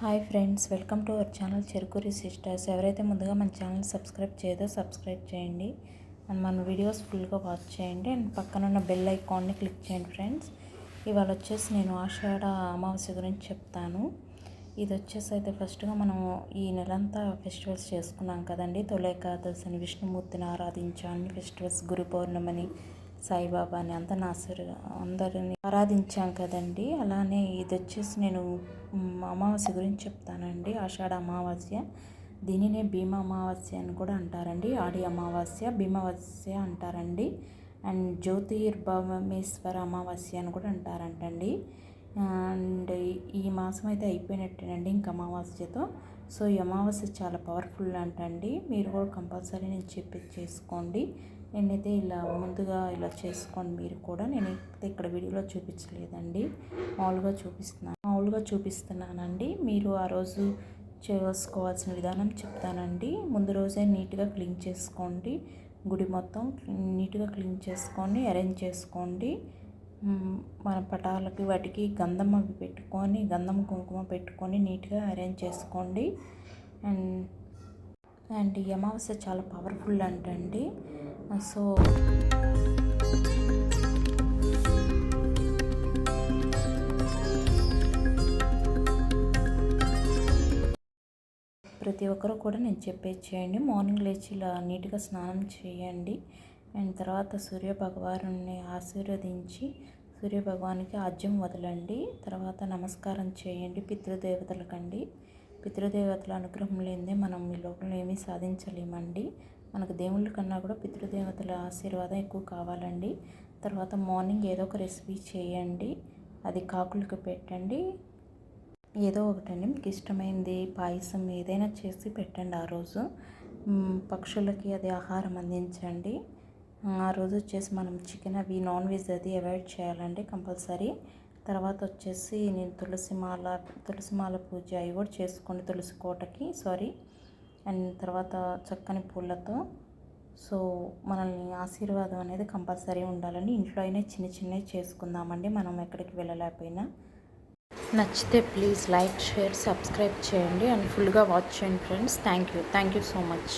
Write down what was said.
Hi friends welcome to our channel Cherukuri sisters. ఎవరైతే ముందుగా మన ఛానల్ సబ్స్క్రైబ్ చేయదో సబ్స్క్రైబ్ చేయండి. అండ్ మన వీడియోస్ ఫుల్గా వాచ్ చేయండి. అండ్ పక్కన ఉన్న బెల్ ఐకాన్ని క్లిక్ చేయండి ఫ్రెండ్స్. ఇవాళ వచ్చేసి నేను ఆషాఢ అమావాస్య గురించి చెప్తాను. ఇది వచ్చేసి అయితే ఫస్ట్గా మనం ఈ నెలంతా ఫెస్టివల్స్ చేసుకున్నాం కదండి. తొలేకాదశిని విష్ణుమూర్తిని ఆరాధించాలని ఫెస్టివల్స్ గురు పౌర్ణమని సాయిబాబాని అంత నాసరు అందరిని ఆరాధించాం కదండి. అలానే ఇది వచ్చేసి నేను అమావాస్య గురించి చెప్తానండి. ఆషాఢ అమావాస్య. దీనినే భీమ అమావాస్య అని కూడా అంటారండి. ఆడి అమావాస్య భీమావాస్య అంటారండి. అండ్ జ్యోతిర్భవమేశ్వర అమావాస్య అని కూడా అంటారంటండి. అండ్ ఈ మాసం అయితే అయిపోయినట్టేనండి ఇంకా అమావాస్యతో. సో ఈ అమావాస్య చాలా పవర్ఫుల్ అంటండి. మీరు కూడా కంపల్సరీ నేను చెప్పి చేసుకోండి. నేనైతే ఇలా ముందుగా ఇలా చేసుకోండి మీరు కూడా. నేను ఇక్కడ వీడియోలో చూపించలేదండి. మామూలుగా చూపిస్తున్నాను మామూలుగా చూపిస్తున్నానండి. మీరు ఆ రోజు చేసుకోవాల్సిన విధానం చెప్తానండి. ముందు రోజే నీట్గా క్లీన్ చేసుకోండి. గుడి మొత్తం నీట్గా క్లీన్ చేసుకొని అరేంజ్ చేసుకోండి. మన పటాలకి వాటికి గంధం అవి పెట్టుకొని గంధం కుంకుమ పెట్టుకొని నీట్గా అరేంజ్ చేసుకోండి. అండ్ అండ్ ఈ అమావాస్య చాలా పవర్ఫుల్ అంటండి. సో ప్రతి ఒక్కరూ కూడా నేను చెప్పేది చేయండి. మార్నింగ్ లేచి ఇలా నీట్గా స్నానం చేయండి. అండ్ తర్వాత సూర్య భగవానుని ఆశీర్వదించి సూర్య భగవానికి ఆజ్యం వదలండి. తర్వాత నమస్కారం చేయండి పితృదేవతలకండి. పితృదేవతల అనుగ్రహం లేనిదే మనం ఈ లోపల ఏమీ సాధించలేమండి. మనకు దేవుళ్ళ కన్నా కూడా పితృదేవతల ఆశీర్వాదం ఎక్కువ కావాలండి. తర్వాత మార్నింగ్ ఏదో ఒక రెసిపీ చేయండి. అది కాకులకు పెట్టండి. ఏదో ఒకటండి. మీకు ఇష్టమైంది పాయసం ఏదైనా చేసి పెట్టండి ఆ రోజు. పక్షులకి అది ఆహారం అందించండి. ఆ రోజు వచ్చేసి మనం చికెన్ అవి నాన్ వెజ్ అది అవాయిడ్ చేయాలండి కంపల్సరీ. తర్వాత వచ్చేసి నేను తులసి మాల తులసి మాల పూజ అవి కూడా చేసుకోండి తులసి కోటకి సారీ అండ్ తర్వాత చక్కని పూలతో. సో మనల్ని ఆశీర్వాదం అనేది కంపల్సరీ ఉండాలని ఇంట్లో అయినా చిన్న చిన్నవి చేసుకుందామండి మనం ఎక్కడికి వెళ్ళలేకపోయినా. నచ్చితే ప్లీజ్ లైక్ షేర్ సబ్స్క్రైబ్ చేయండి. అండ్ ఫుల్గా వాచ్ చేయండి friends thank you thank you so much